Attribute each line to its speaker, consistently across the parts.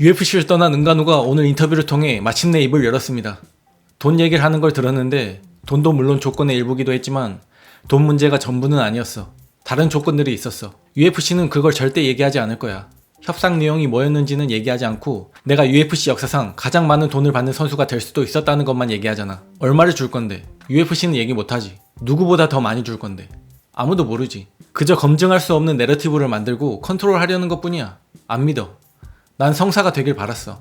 Speaker 1: UFC를 떠난 은간우가 오늘 인터뷰를 통해 마침내 입을 열었습니다. 돈 얘기를 하는 걸 들었는데 돈도 물론 조건의 일부기도 했지만 돈 문제가 전부는 아니었어. 다른 조건들이 있었어. UFC는 그걸 절대 얘기하지 않을 거야. 협상 내용이 뭐였는지는 얘기하지 않고 내가 UFC 역사상 가장 많은 돈을 받는 선수가 될 수도 있었다는 것만 얘기하잖아. 얼마를 줄 건데? UFC는 얘기 못하지. 누구보다 더 많이 줄 건데. 아무도 모르지. 그저 검증할 수 없는 내러티브를 만들고 컨트롤하려는 것 뿐이야. 안 믿어. 난 성사가 되길 바랐어.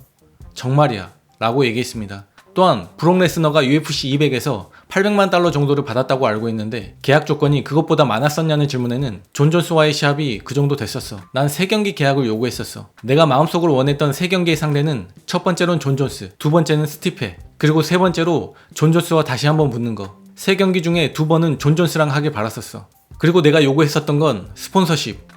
Speaker 1: 정말이야. 라고 얘기했습니다. 또한 브록 레스너가 UFC 200에서 800만 달러 정도를 받았다고 알고 있는데 계약 조건이 그것보다 많았었냐는 질문에는 존 존스와의 시합이 그 정도 됐었어. 난 3경기 계약을 요구했었어. 내가 마음속으로 원했던 3경기의 상대는 첫 번째로는 존 존스, 두 번째는 스티페, 그리고 세 번째로 존 존스와 다시 한번 붙는 거. 3경기 중에 두 번은 존 존스랑 하길 바랐었어. 그리고 내가 요구했었던 건 스폰서십,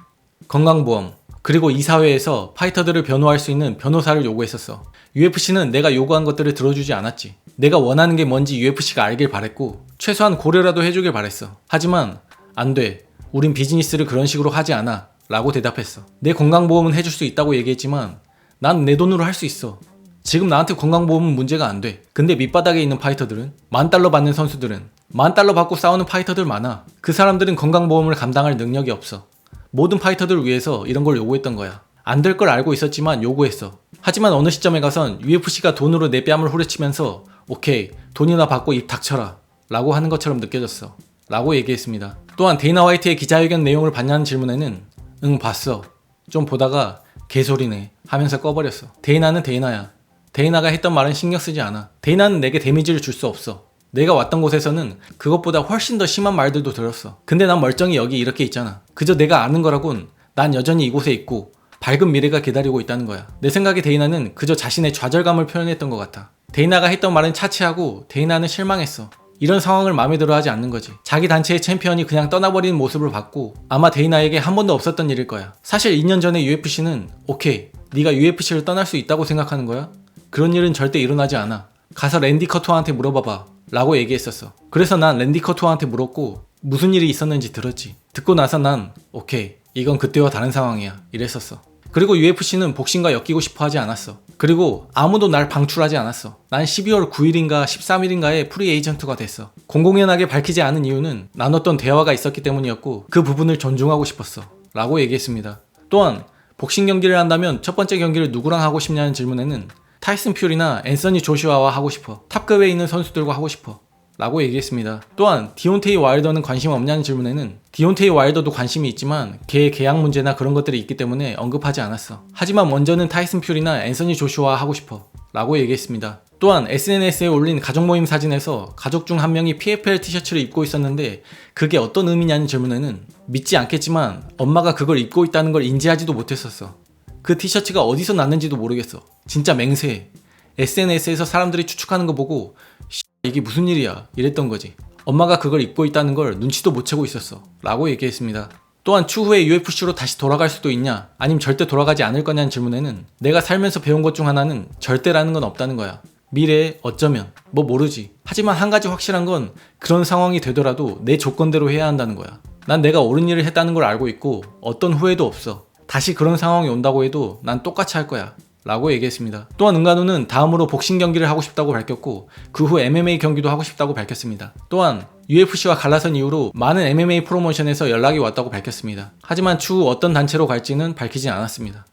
Speaker 1: 건강보험, 그리고 이 사회에서 파이터들을 변호할 수 있는 변호사를 요구했었어. UFC는 내가 요구한 것들을 들어주지 않았지. 내가 원하는 게 뭔지 UFC가 알길 바랬고, 최소한 고려라도 해주길 바랬어. 하지만, 안 돼. 우린 비즈니스를 그런 식으로 하지 않아. 라고 대답했어. 내 건강보험은 해줄 수 있다고 얘기했지만, 난 내 돈으로 할 수 있어. 지금 나한테 건강보험은 문제가 안 돼. 근데 밑바닥에 있는 파이터들은, 만 달러 받는 선수들은, 만 달러 받고 싸우는 파이터들 많아. 그 사람들은 건강보험을 감당할 능력이 없어. 모든 파이터들을 위해서 이런 걸 요구했던 거야. 안 될 걸 알고 있었지만 요구했어. 하지만 어느 시점에 가선 UFC가 돈으로 내 뺨을 후려치면서 오케이 돈이나 받고 입 닥쳐라 라고 하는 것처럼 느껴졌어. 라고 얘기했습니다. 또한 데이나 화이트의 기자회견 내용을 봤냐는 질문에는 응 봤어. 좀 보다가 개소리네 하면서 꺼버렸어. 데이나는 데이나야. 데이나가 했던 말은 신경 쓰지 않아. 데이나는 내게 데미지를 줄 수 없어. 내가 왔던 곳에서는 그것보다 훨씬 더 심한 말들도 들었어. 근데 난 멀쩡히 여기 이렇게 있잖아. 그저 내가 아는 거라곤 난 여전히 이곳에 있고 밝은 미래가 기다리고 있다는 거야. 내 생각에 데이나는 그저 자신의 좌절감을 표현했던 것 같아. 데이나가 했던 말은 차치하고 데이나는 실망했어. 이런 상황을 마음에 들어 하지 않는 거지. 자기 단체의 챔피언이 그냥 떠나버리는 모습을 봤고 아마 데이나에게 한 번도 없었던 일일 거야. 사실 2년 전에 UFC는 오케이 네가 UFC를 떠날 수 있다고 생각하는 거야? 그런 일은 절대 일어나지 않아. 가서 랜디 커투아한테 물어봐봐. 라고 얘기했었어. 그래서 난 랜디 커투아한테 물었고 무슨 일이 있었는지 들었지. 듣고 나서 난 오케이 이건 그때와 다른 상황이야 이랬었어. 그리고 UFC는 복싱과 엮이고 싶어 하지 않았어. 그리고 아무도 날 방출하지 않았어. 난 12월 9일인가 13일인가에 프리 에이전트가 됐어. 공공연하게 밝히지 않은 이유는 나눴던 대화가 있었기 때문이었고 그 부분을 존중하고 싶었어. 라고 얘기했습니다. 또한 복싱 경기를 한다면 첫 번째 경기를 누구랑 하고 싶냐는 질문에는 타이슨 퓨리나 앤서니 조슈아와 하고 싶어. 탑급에 있는 선수들과 하고 싶어. 라고 얘기했습니다. 또한 디온테이 와일더는 관심 없냐는 질문에는 디온테이 와일더도 관심이 있지만 걔의 계약 문제나 그런 것들이 있기 때문에 언급하지 않았어. 하지만 먼저는 타이슨 퓨리나 앤서니 조슈아 하고 싶어. 라고 얘기했습니다. 또한 SNS에 올린 가족 모임 사진에서 가족 중 한 명이 PFL 티셔츠를 입고 있었는데 그게 어떤 의미냐는 질문에는 믿지 않겠지만 엄마가 그걸 입고 있다는 걸 인지하지도 못했었어. 그 티셔츠가 어디서 났는지도 모르겠어. 진짜 맹세해. SNS에서 사람들이 추측하는 거 보고 "씨, 이게 무슨 일이야 이랬던 거지. 엄마가 그걸 입고 있다는 걸 눈치도 못 채고 있었어. 라고 얘기했습니다. 또한 추후에 UFC로 다시 돌아갈 수도 있냐, 아니면 절대 돌아가지 않을 거냐는 질문에는 내가 살면서 배운 것 중 하나는 절대라는 건 없다는 거야. 미래에 어쩌면, 뭐 모르지. 하지만 한 가지 확실한 건 그런 상황이 되더라도 내 조건대로 해야 한다는 거야. 난 내가 옳은 일을 했다는 걸 알고 있고 어떤 후회도 없어. 다시 그런 상황이 온다고 해도 난 똑같이 할 거야. 라고 얘기했습니다. 또한 은간우는 다음으로 복싱 경기를 하고 싶다고 밝혔고 그 후 MMA 경기도 하고 싶다고 밝혔습니다. 또한 UFC와 갈라선 이후로 많은 MMA 프로모션에서 연락이 왔다고 밝혔습니다. 하지만 추후 어떤 단체로 갈지는 밝히진 않았습니다.